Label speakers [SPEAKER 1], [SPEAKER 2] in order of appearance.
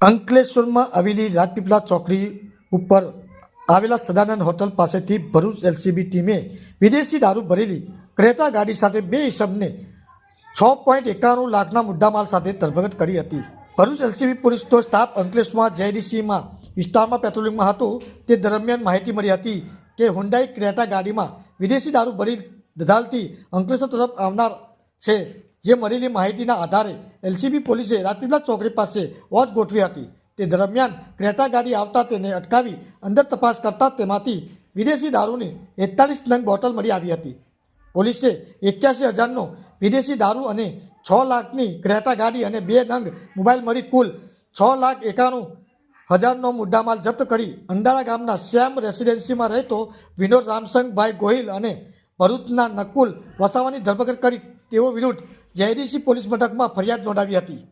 [SPEAKER 1] અંકલેશ્વરમાં આવેલી રાજપીપળા ચોકડી ઉપર આવેલા સદાનંદ હોટલ પાસેથી ભરૂચ એલસીબી ટીમે વિદેશી દારૂ ભરેલી ક્રેતા ગાડી સાથે બે ઇસમને છ પોઈન્ટ એકાણું લાખના મુદ્દામાલ સાથે ધરપકડ કરી હતી. ભરૂચ એલસીબી પોલીસનો સ્ટાફ અંકલેશ્વરમાં જેડીસીમાં વિસ્તારમાં પેટ્રોલિંગમાં હતો. તે દરમિયાન માહિતી મળી હતી કે હુન્ડાઈ ક્રેટા ગાડીમાં વિદેશી દારૂ ભરી ધધાલથી અંકલેશ્વર તરફ આવનાર છે. જે મળેલી માહિતીના આધારે એલસીબી પોલીસે રાજપીપળા ચોકડી પાસે વોચ ગોઠવી હતી. તે દરમિયાન ક્રેટા ગાડી આવતા તેને અટકાવી અંદર તપાસ કરતા તેમાંથી વિદેશી દારૂની એકતાલીસ નંગ બોટલ મળી આવી હતી. પોલીસે એક્યાસી હજારનો વિદેશી દારૂ અને છ લાખની ક્રેટા ગાડી અને બે નંગ મોબાઈલ મળી કુલ છ લાખ એકાણું હજારનો મુદ્દામાલ જપ્ત કરી અંડાળા ગામના શ્યામ રેસિડેન્સીમાં રહેતો વિનોદ રામસંગભાઈ ગોહિલ અને ભરૂચના નકુલ વસાવાની ધરપકડ કરી તેઓ વિરુદ્ધ જેડીસી પોલીસ મથકમાં ફરિયાદ નોંધાવી હતી.